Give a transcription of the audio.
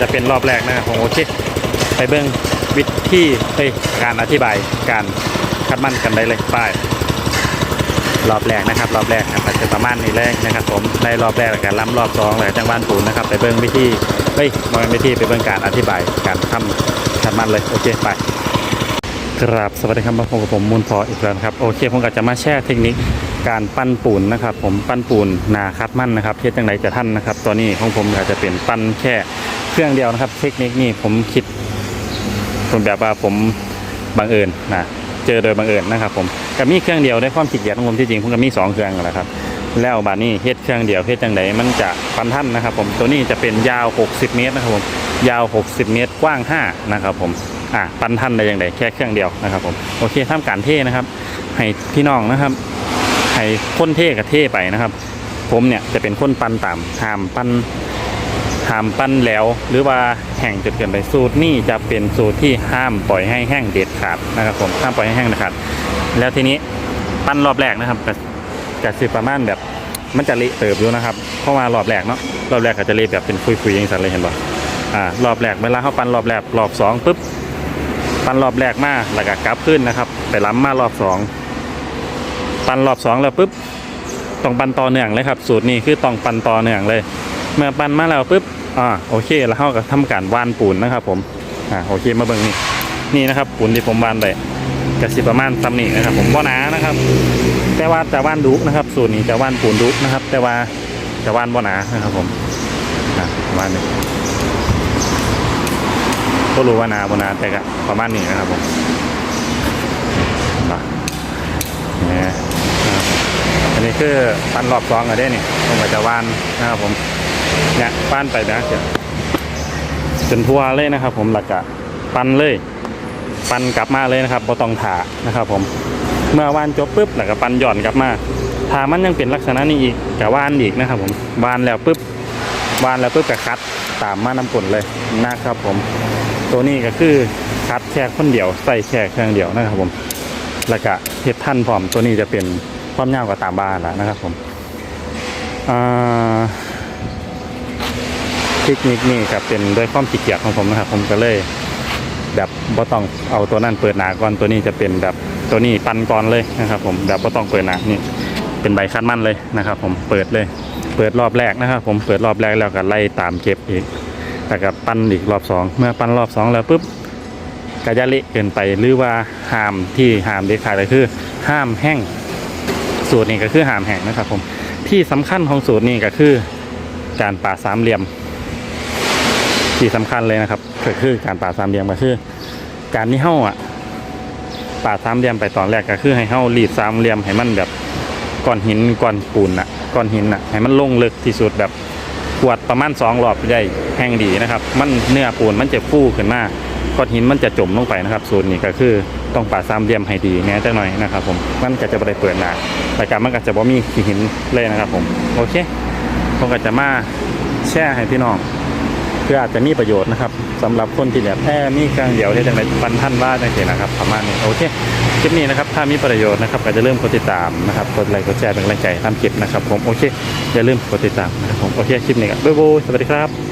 จะเป็นรอบแรกนะครับผมโอเค ไปเบิ้งวิธีเอ้ยการอธิบายการคัดมั่นกันได้เลยไป้ายรอบแรกนะครับ รอบแรกครับอาจจะประมาณนี้เลยนะครับ ผมในรอบแรกแล้วกันล้ำรอบสองแล้วจังหวัดปูนนะครับ ไปเบิ้งวิธีเฮ้ยมองวิธีไปเบิ้งการอธิบายการทำคัดมั่นเลยโอเคไปครับสวัสดีครับมาพบกับผมมูลพออีกแล้วครับโอเคผมก็จะมาแชร์เทคนิคการปั้นปูนนะครับ ผมปั้นปูนนาคัดมั่นนะครับเทียจังไรจะท่านนะครับ ตัวนี้ของผมอาจจะเป็นปั้นแค่ เครื่องเดียวนะครับ เทคนิคนี้ผมคิดผมแบบว่าผมบังเอิญนะเจอโดยบังเอิญนะครับ ผมก็มีเครื่องเดียวได้ความขี้เกียจของผมที่จริงผมก็มีสองเครื่องแหละครับแล้วบาดนี้เฮ็ดเครื่องเดียวเฮ็ดจังไดมันจะปั้นท่านนะครับ ผมตัวนี้จะเป็นยาว 60 เมตรนะครับผมยาว 60 เมตรกว้าง 5 นะครับ ผมอะปันท่านได้อย่างไรแค่เครื่องเดียวนะครับ ผมโอเคทำการเทนะครับ ให้พี่น้องนะครับให้คนเทกับเทไปนะครับ ผมเนี่ยจะเป็นคนปันตามห้ามปัน ห้ามปั้นแล้ว หรือว่าแห้งจนเกินไปสูตรนี่จะเป็นสูตรที่ห้ามปล่อยให้แห้งเด็ดขาดนะครับผมห้ามปล่อยให้แห้งนะครับแล้วทีนี้ปั้นรอบแรกนะครับจะจะสืบประมาณแบบมันจะเละเติบอยู่นะครับเพราะว่ารอบแรกเนาะรอบแรกก็จะเละแบบเป็นคุยๆอย่างสันเลยเห็นป่ะอ่ารอบแรกเวลาเขาปั้นรอบแรกรอบสองปุ๊บปั้นรอบแรกมาแล้วก็กลับขึ้นนะครับ ไปล้ำมารอบสองปั้นรอบสองแล้วปุ๊บต้องปั้นต่อเนื่องเลยครับ สูตรนี้คือต้องปั้นต่อเนื่องเลย เมื่อปั้นมาแล้วปุ๊บอ่าโอเคแล้วเขาก็ทำการวานปูนนะครับ ผมอ่าโอเคมาเบิ่งนี่นี่นะครับปูนที่ผมวานไปกระสิประมาณซ้ำนี่นะครับ ผมบ่หนานะครับ แต่ว่าจะว่านดุนะครับ สูตรนี้จะว่านปูนดุนะครับ แต่ว่าจะว่านบ่หนานะครับ ผมอ่าประมาณนี้ก็รู้ว่านาบนาแต่ก็ประมาณนี้นะครับผมนี่อันนี้คือปันรอบสองอะได้นี่ผมก็จะวานนะครับผม เนี่ยปั้นไปนะเดี๋ยวจนทั่วเลยนะครับ ผมหลักกะปั้นเลย ปั้นกลับมาเลยนะครับบ่ต้องถานะครับ ผมเมื่อวานจบปุ๊บแล้วก็ปั้นหย่อนกลับมาถามันยังเป็นลักษณะนี้อีกกับวานอีกนะครับ ผมวานแล้วปุ๊บวานแล้วปุ๊บก็คัดตามมาน้ำกลนเลยนะครับ ผม ตัวนี้ก็คือคัดแค่คนเดียวใส่แค่เครื่องเดียวนะครับผมแล้วก็เฮ็ดท่านพร้อมตัวนี้จะเป็นความยาวกว่าตามบ้านแล้วนะครับ ผมอ่า เทคนิคนี้ครับเป็นด้วยความขี้เกียจของผมนะครับ ผมก็เลย แบบบ่ต้องเอาตัวนั้นเปิดหนาก่อนตัวนี้จะเป็นแบบตัวนี้ปันก่อนเลยนะครับ ผมแบบบ่ต้องเปิดหนานี่เป็นใบคัดมั่นเลยนะครับ ผมเปิดเลย เปิดรอบแรกนะครับ ผมเปิดรอบแรกแล้วก็ไล่ตามเก็บอีกแต่กับปั้นอีกรอบสองเมื่อปั้นรอบสองแล้วปุ๊บกระยะเละเกินไปหรือว่าห้ามที่ห้ามเด็ดขาดเลยคือ ห้ามแห้งสูตรนี้ก็คือห้ามแห้งนะครับ ผมที่สำคัญของสูตรนี้ก็คือการปาสามเหลี่ยม ที่สำคัญเลยนะครับก็คือการปาดสามเหลี่ยมก็คือ การที่เฮ้าอะปาดสามเหลี่ยมไปตอนแรกก็คือให้เฮ้ารีดสามเหลี่ยมให้มันแบบก้อนหินก้อนปูนอะก้อนหินอะให้มันลงลึกที่สุดแบบขวดประมาณสองรอบได้แห้งดีนะครับ มันเนื้อปูนมันจะฟูขึ้นมาก้อนหินมันจะจมลงไปนะครับสูตรนี้ก็คือต้องปาดสามเหลี่ยมให้ดีแน่จังหน่อยนะครับ ผมมันก็จะไม่ได้เปิดหนาแต่การมันก็จะบ่มีหินเลยนะครับ ผมโอเคผมก็จะมาแชร์ให้พี่น้อง เพื่ออาจจะมีประโยชน์นะครับสำหรับคนที่แบบแค่มีกลางเดียวที่จะไปปันท่านว่าได้เห็นนะครับประมาณนี้โอเคคลิปนี้นะครับถ้ามีประโยชน์นะครับก็จะเริ่มกดติดตามนะครับกดไลค์กดแชร์เป็นกำลังใจทำคลิปนะครับผมโอเคอย่าลืมกดติดตามนะครับผมโอเคคลิปนี้ก็บ๊ายบายสวัสดีครับ